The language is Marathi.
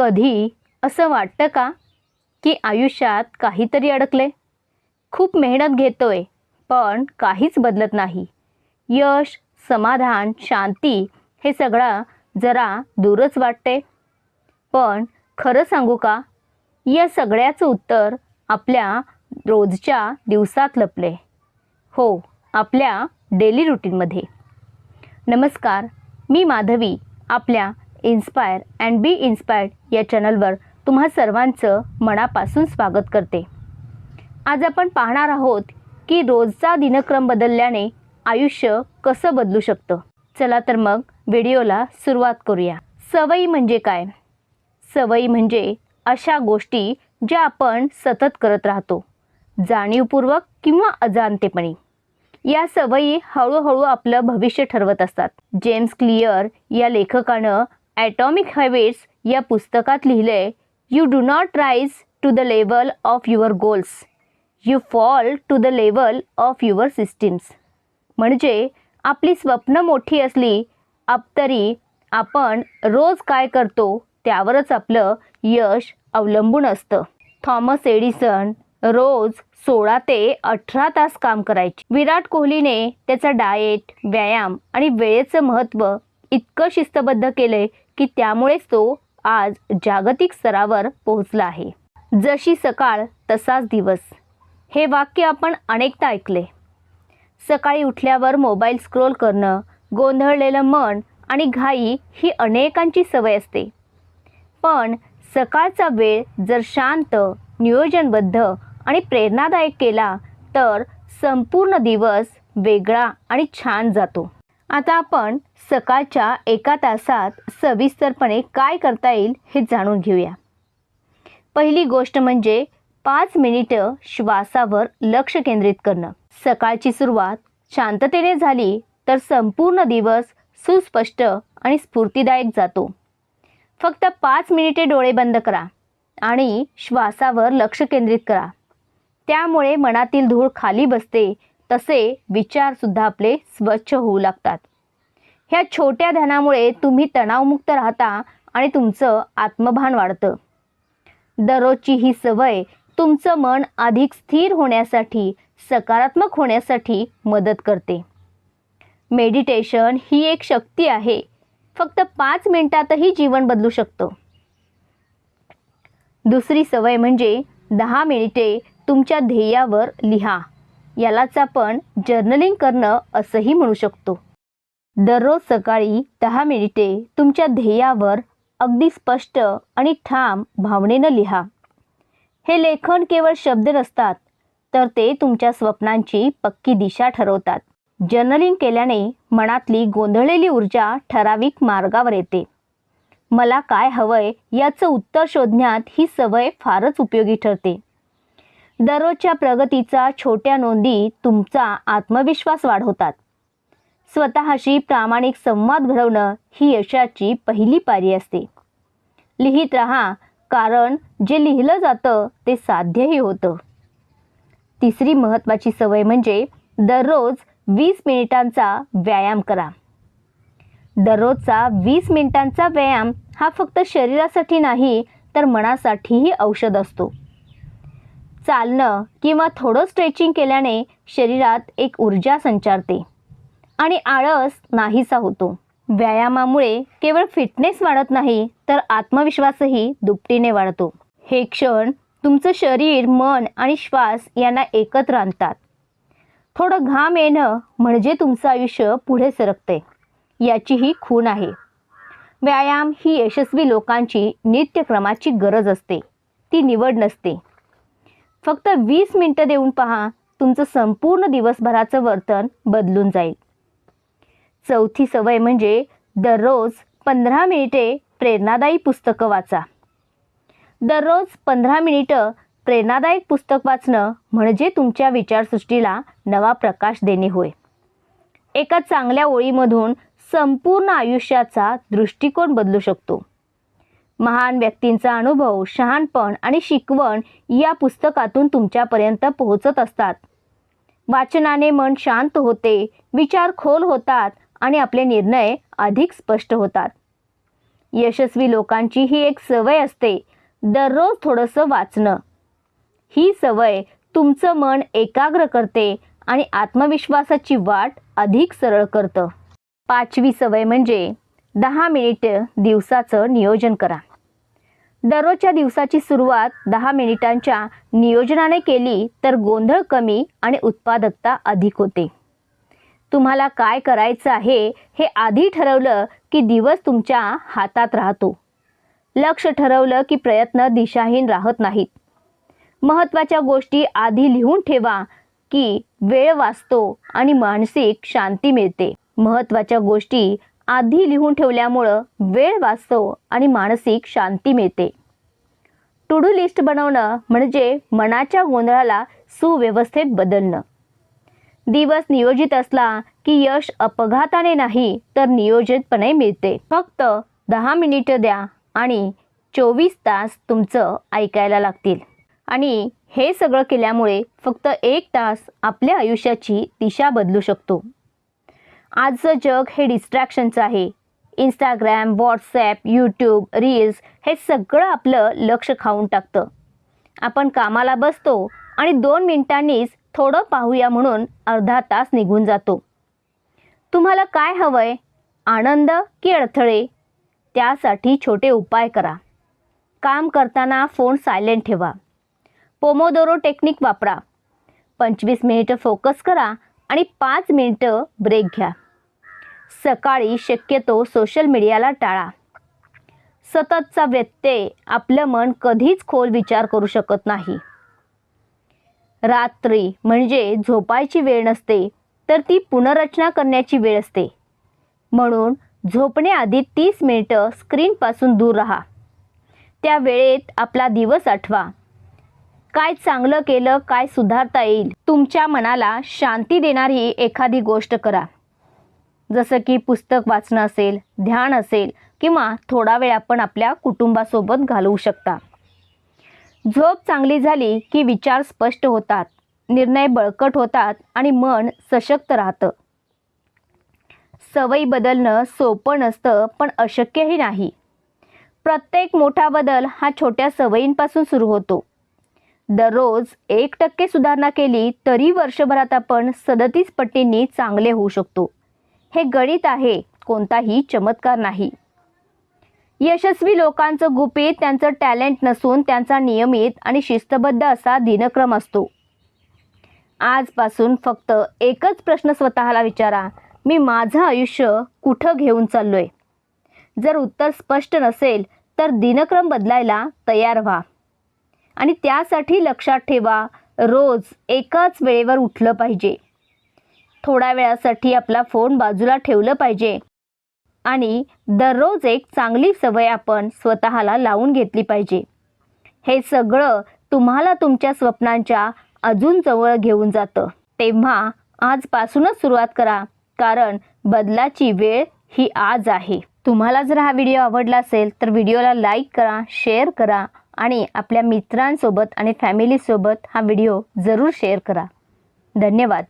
कधी असं वाटतं का की आयुष्यात काहीतरी अडकले खूप मेहनत घेतोय पण काहीच बदलत नाही. यश समाधान शांती हे सगळं जरा दूरच वाटते पण खरं सांगू का? या सगळ्याचं उत्तर आपल्या रोजच्या दिवसात लपले हो आपल्या डेली रुटीनमध्ये. नमस्कार मी माधवी आपल्या इन्स्पायर अँड बी इन्स्पायर्ड या चॅनलवर तुम्हा सर्वांचं मनापासून स्वागत करते. आज आपण पाहणार आहोत की रोजचा दिनक्रम बदलल्याने आयुष्य कसं बदलू शकतं? चला तर मग व्हिडिओला सुरुवात करूया. सवयी म्हणजे काय? सवयी म्हणजे अशा गोष्टी ज्या आपण सतत करत राहतो जाणीवपूर्वक किंवा अजाणतेपणी. या सवयी हळूहळू आपलं भविष्य ठरवत असतात. जेम्स क्लिअर या लेखकानं ॲटॉमिक हॅबिट्स या पुस्तकात लिहिलं आहे you do not rise to the level of your goals you fall to the level of your systems म्हणजे आपली स्वप्न मोठी असली आप तरी आपण रोज काय करतो त्यावरच आपलं यश अवलंबून असतं. थॉमस एडिसन रोज सोळा ते अठरा तास काम करायचे. विराट कोहलीने त्याचा डाएट व्यायाम आणि वेळेचं महत्त्व इतकं शिस्तबद्ध केलंय की त्यामुळेच तो आज जागतिक स्तरावर पोहोचला आहे. जशी सकाळ तसाच दिवस. हे वाक्य आपण अनेकदा ऐकले. सकाळी उठल्यावर मोबाईल स्क्रोल करणं गोंधळलेलं मन आणि घाई ही अनेकांची सवय असते. पण सकाळचा वेळ जर शांत नियोजनबद्ध आणि प्रेरणादायक केला तर संपूर्ण दिवस वेगळा आणि छान जातो. आता आपण सकाळच्या एका तासात सविस्तरपणे काय करता येईल हे जाणून घेऊया. पहिली गोष्ट म्हणजे पाच मिनिटं श्वासावर लक्ष केंद्रित करणं. सकाळची सुरुवात शांततेने झाली तर संपूर्ण दिवस सुस्पष्ट आणि स्फूर्तीदायक जातो. फक्त पाच मिनिटे डोळे बंद करा आणि श्वासावर लक्ष केंद्रित करा. त्यामुळे मनातील धूळ खाली बसते तसे विचारसुद्धा आपले स्वच्छ होऊ लागतात. ह्या छोट्या ध्यानामुळे तुम्ही तणावमुक्त राहता आणि तुमचं आत्मभान वाढतं. दररोजची ही सवय तुमचं मन अधिक स्थिर होण्यासाठी सकारात्मक होण्यासाठी मदत करते. मेडिटेशन ही एक शक्ती आहे. फक्त पाच मिनिटातही जीवन बदलू शकतं. दुसरी सवय म्हणजे दहा मिनिटे तुमच्या ध्येयावर लिहा. यालाच आपण जर्नलिंग करणं असंही म्हणू शकतो. दररोज सकाळी दहा मिनिटे तुमच्या ध्येयावर अगदी स्पष्ट आणि ठाम भावनेनं लिहा. हे लेखन केवळ शब्द नसतात तर ते तुमच्या स्वप्नांची पक्की दिशा ठरवतात. जर्नलिंग केल्याने मनातली गोंधळलेली ऊर्जा ठराविक मार्गावर येते. मला काय हवंय याचं उत्तर शोधण्यात ही सवय फारच उपयोगी ठरते. दररोजच्या प्रगतीचा छोट्या नोंदी तुमचा आत्मविश्वास वाढवतात. स्वतःशी प्रामाणिक संवाद घडवणं ही यशाची पहिली पायरी असते. लिहित रहा कारण जे लिहिलं जातं ते साध्यही होतं. तिसरी महत्त्वाची सवय म्हणजे दररोज वीस मिनिटांचा व्यायाम करा. दररोजचा वीस मिनिटांचा व्यायाम हा फक्त शरीरासाठी नाही तर मनासाठीही औषध असतो. चालणं किंवा थोडं स्ट्रेचिंग केल्याने शरीरात एक ऊर्जा संचारते. आणि आळस नाहीसा होतो. व्यायामामुळे केवळ फिटनेस वाढत नाही तर आत्मविश्वासही दुपटीने वाढतो. हे क्षण तुमचं शरीर मन आणि श्वास यांना एकत्र आणतात. थोडं घाम येणं म्हणजे तुमचं आयुष्य पुढे सरकते. याची ही खूण आहे. व्यायाम ही यशस्वी लोकांची नित्यक्रमाची गरज असते. ती निवड नसते. फक्त वीस मिनटं देऊन पहा तुमचं संपूर्ण दिवसभराचं वर्तन बदलून जाईल. चौथी सवय म्हणजे दररोज पंधरा मिनिटे प्रेरणादायी पुस्तकं वाचा. दररोज पंधरा मिनिटं प्रेरणादायक पुस्तक वाचणं म्हणजे तुमच्या विचारसृष्टीला नवा प्रकाश देणे होय. एका चांगल्या ओळीमधून संपूर्ण आयुष्याचा दृष्टिकोन बदलू शकतो. महान व्यक्तींचा अनुभव शहाणपण आणि शिकवण या पुस्तकातून तुमच्यापर्यंत पोहोचत असतात. वाचनाने मन शांत होते विचार खोल होतात आणि आपले निर्णय अधिक स्पष्ट होतात. यशस्वी लोकांची ही एक सवय असते दररोज थोडंसं वाचणं. ही सवय तुमचं मन एकाग्र करते आणि आत्मविश्वासाची वाट अधिक सरळ करतं. पाचवी सवय म्हणजे दहा मिनिट दिवसाचं नियोजन करा. दररोजच्या दिवसाची सुरुवात दहा मिनिटांच्या नियोजनाने केली तर गोंधळ कमी आणि उत्पादकता अधिक होते. तुम्हाला काय करायचं आहे हे आधी ठरवलं की दिवस तुमच्या हातात राहतो. लक्ष ठरवलं की प्रयत्न दिशाहीन राहत नाहीत. महत्त्वाच्या गोष्टी आधी लिहून ठेवा की वेळ वाचतो आणि मानसिक शांती मिळते. महत्त्वाच्या गोष्टी आधी लिहून ठेवल्यामुळं वेळ वाचतो आणि मानसिक शांती मिळते. टू डू लिस्ट बनवणं म्हणजे मनाच्या गोंधळाला सुव्यवस्थेत बदलणं. दिवस नियोजित असला की यश अपघाताने नाही तर नियोजितपणे मिळते. फक्त दहा मिनिटं द्या आणि चोवीस तास तुमचं ऐकायला लागतील. आणि हे सगळं केल्यामुळे फक्त एक तास आपल्या आयुष्याची दिशा बदलू शकतो. आजचं जग हे डिस्ट्रॅक्शनचं आहे. इंस्टाग्रॅम व्हॉट्सॲप यूट्यूब रील्स हे सगळं आपलं लक्ष खाऊन टाकतं. आपण कामाला बसतो आणि दोन मिनिटांनीच थोडं पाहूया म्हणून अर्धा तास निघून जातो. तुम्हाला काय हवंय? आनंद की अडथळे? त्यासाठी छोटे उपाय करा. काम करताना फोन सायलेंट ठेवा. पोमोदोरो टेक्निक वापरा. पंचवीस मिनिटं फोकस करा आणि पाच मिनिटं ब्रेक घ्या. सकाळी शक्यतो सोशल मीडियाला टाळा. सततचा व्यत्यय आपलं मन कधीच खोल विचार करू शकत नाही. रात्री म्हणजे झोपायची वेळ नसते तर ती पुनर्रचना करण्याची वेळ असते. म्हणून झोपण्याआधी तीस मिनिटं स्क्रीनपासून दूर राहा. त्या वेळेत आपला दिवस आठवा. काय चांगलं केलं काय सुधारता येईल तुमच्या मनाला शांती देणारी एखादी गोष्ट करा. जसं की पुस्तक वाचणं असेल ध्यान असेल किंवा थोडा वेळ आपण आपल्या कुटुंबासोबत घालवू शकता. झोप चांगली झाली की विचार स्पष्ट होतात निर्णय बळकट होतात आणि मन सशक्त राहतं. सवयी बदलणं सोपं नसतं पण अशक्यही नाही. प्रत्येक मोठा बदल हा छोट्या सवयींपासून सुरू होतो. दररोज एक टक्के सुधारणा केली तरी वर्षभरात आपण सदतीस पटींनी चांगले होऊ शकतो. हे गणित आहे कोणताही चमत्कार नाही. यशस्वी लोकांचं गुपित त्यांचं टॅलेंट नसून त्यांचा नियमित आणि शिस्तबद्ध असा दिनक्रम असतो. आजपासून फक्त एकच प्रश्न स्वतःला विचारा मी माझं आयुष्य कुठं घेऊन चाललोय? जर उत्तर स्पष्ट नसेल तर दिनक्रम बदलायला तयार व्हा. आणि त्यासाठी लक्षात ठेवा रोज एकाच वेळेवर उठलं पाहिजे. थोड्या वेळासाठी आपला फोन बाजूला ठेवलं पाहिजे. आणि दररोज एक चांगली सवय आपण स्वतःला लावून घेतली पाहिजे. हे सगळं तुम्हाला तुमच्या स्वप्नांच्या अजून जवळ घेऊन जातं. तेव्हा आजपासूनच सुरुवात करा कारण बदलाची वेळ ही आज आहे. तुम्हाला जर हा व्हिडिओ आवडला असेल तर व्हिडिओला लाईक करा शेअर करा आणि आपल्या मित्रांसोबत आणि फॅमिलीसोबत हा व्हिडिओ जरूर शेअर करा. धन्यवाद.